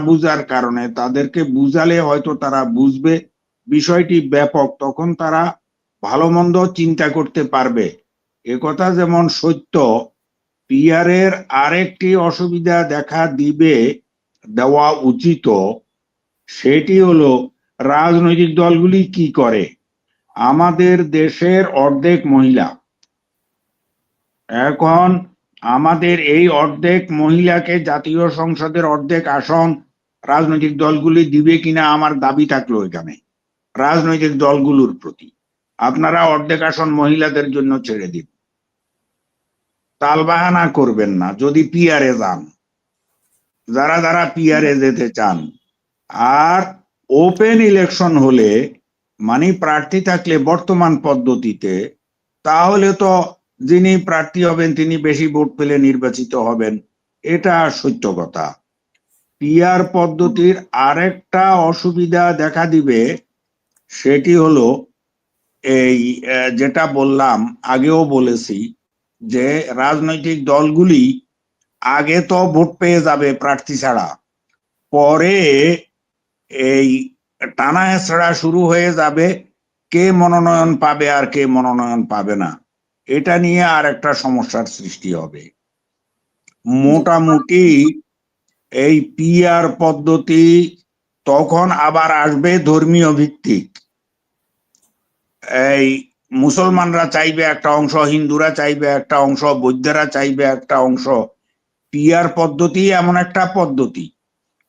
বুঝার কারণে তাদেরকে বুঝালে হয়তো তারা বুঝবে। বিষয়টি ব্যাপক, তখন তারা ভালো মন্দ চিন্তা করতে পারবে। একথা যেমন সত্য, পিয়ারের আরেকটি অসুবিধা দেখা দিবে, দেওয়া উচিত। সেটি হলো, রাজনৈতিক দলগুলি কি করে? আমাদের দেশের অর্ধেক মহিলা। এখন আমাদের এই অর্ধেক মহিলাকে জাতীয় সংসদের অর্ধেক আসন রাজনৈতিক দলগুলি দিবে কিনা আমার দাবি থাকল এখানে, রাজনৈতিক দলগুলোর প্রতি। আপনারা অর্ধেক আসন মহিলাদের জন্য ছেড়ে দিন। তালবাহানা করবেন না, যদি পিয়ারে যান, যারা যারা পিয়ারে যেতে চান। আর ওপেন ইলেকশন হলে মানে প্রার্থী থাকলে বর্তমান পদ্ধতিতে, তাহলে তো যিনি প্রার্থী হবেন, তিনি বেশি ভোট পেলে নির্বাচিত হবেন। এটা সত্য কথা। পিয়ার পদ্ধতির আরেকটা অসুবিধা দেখা দিবে, সেটি হলো এই যেটা বললাম, আগেও বলেছি, যে রাজনৈতিক দলগুলি আগে তো ভোট পেয়ে যাবে প্রার্থী ছাড়া। পরে এই টানা হেঁচড়া শুরু হয়ে যাবে, কে মনোনয়ন পাবে আর কে মনোনয়ন পাবে না। এটা নিয়ে আর একটা সমস্যার সৃষ্টি হবে। মোটামুটি এই পিআর পদ্ধতি তখন আবার আসবে ধর্মীয় ভিত্তিক। এই মুসলমানরা চাইবে একটা অংশ হিন্দুরা চাইবে একটা অংশ বৌদ্ধরা চাইবে একটা অংশ। পিআর পদ্ধতি এমন একটা পদ্ধতি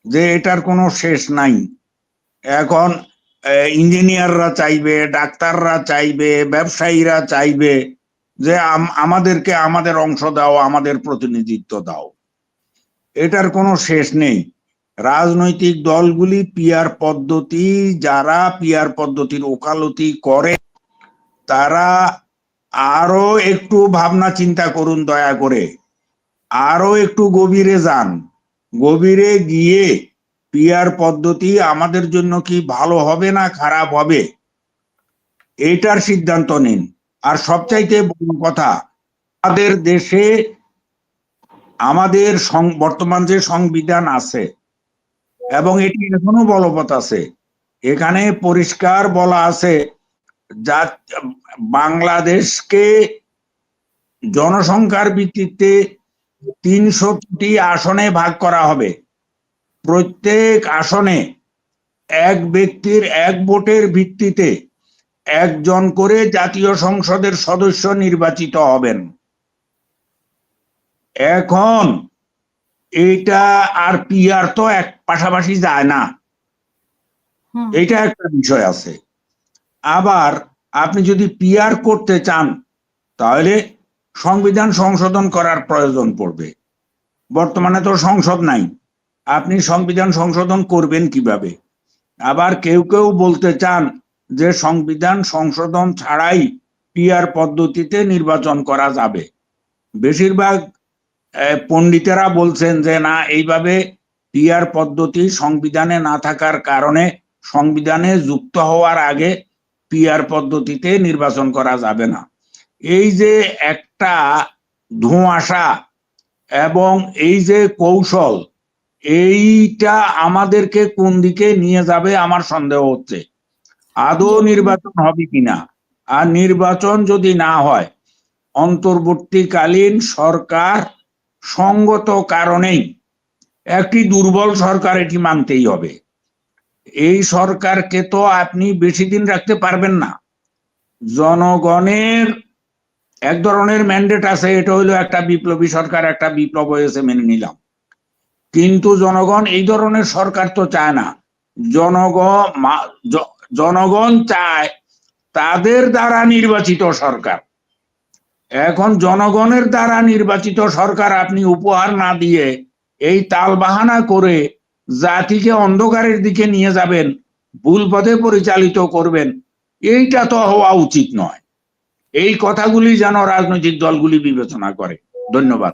যে এটার কোনো শেষ নাই। এখন ইঞ্জিনিয়াররা চাইবে ডাক্তাররা চাইবে ব্যবসায়ীরা চাইবে যে আম- আমাদেরকে আমাদের অংশ দাও, আমাদের প্রতিনিধিত্ব দাও। এটার কোনো শেষ নেই। রাজনৈতিক দলগুলি পিয়ার পদ্ধতি, যারা পিয়ার পদ্ধতির ওকালতি করে, তারা আরও একটু ভাবনা চিন্তা করুন দয়া করে। আরও একটু গভীরে যান। গভীরে গিয়ে পিয়ার পদ্ধতি আমাদের জন্য কি ভালো হবে না খারাপ হবে? এটার সিদ্ধান্ত নিন। আর সবচাইতে বড় কথা, আমাদের দেশে আমাদের বর্তমান যে সংবিধান আছে এবং এটি এখনও বলবৎ আছে, এখানে পরিষ্কার বলা আছে যা, বাংলাদেশকে জনসংখ্যার ভিত্তিতে তিনশোটি আসনে ভাগ করা হবে। প্রত্যেক আসনে এক ব্যক্তির এক ভোটের ভিত্তিতে একজন করে জাতীয় সংসদের সদস্য নির্বাচিত হবেন। এখন এটা আর পিআর তো এক পাশাপাশি যায় না। এইটা একটা বিষয় আছে। আবার আপনি যদি পিআর করতে চান তাহলে সংবিধান সংশোধন করার প্রয়োজন পড়বে। বর্তমানে তো সংসদ নাই। আপনি সংবিধান সংশোধন করবেন কীভাবে? আবার কেউ কেউ বলতে চান যে সংবিধান সংশোধন ছাড়াই পিয়ার পদ্ধতিতে নির্বাচন করা যাবে। বেশিরভাগ পণ্ডিতেরা বলছেন যে, না, এইভাবে পিয়ার পদ্ধতি সংবিধানে না থাকার কারণে সংবিধানে যুক্ত হওয়ার আগে পিয়ার পদ্ধতিতে নির্বাচন করা যাবে না। এই যে একটা ধোঁয়াশা এবং এই যে কৌশল, এইটা আমাদেরকে কোন দিকে নিয়ে যাবে আমার সন্দেহ হচ্ছে। আদৌ নির্বাচন হবে কিনা? আর নির্বাচন যদি না হয় অন্তর্বর্তীকালীন সরকার সঙ্গত কারণেই একটি দুর্বল সরকার এটি মানতেই হবে। এই সরকারকে তো আপনি বেশি দিন রাখতে পারবেন না। জনগণের এক ধরনের ম্যান্ডেট আছে এটা হলো একটা বিপ্লবী সরকার একটা বিপ্লব হয়েছে মেনে নিলাম। কিন্তু জনগণ এই ধরনের সরকার তো চায় না। জনগণ জনগণ চায় তাদের দ্বারা নির্বাচিত সরকার। এখন জনগণের দ্বারা নির্বাচিত সরকার আপনি উপহার না দিয়ে এই তালবাহানা করে জাতিকে অন্ধকারের দিকে নিয়ে যাবেন, ভুল পথে পরিচালিত করবেন, এইটা তো হওয়া উচিত নয়। এই কথাগুলি যেন রাজনৈতিক দলগুলি বিবেচনা করে। ধন্যবাদ।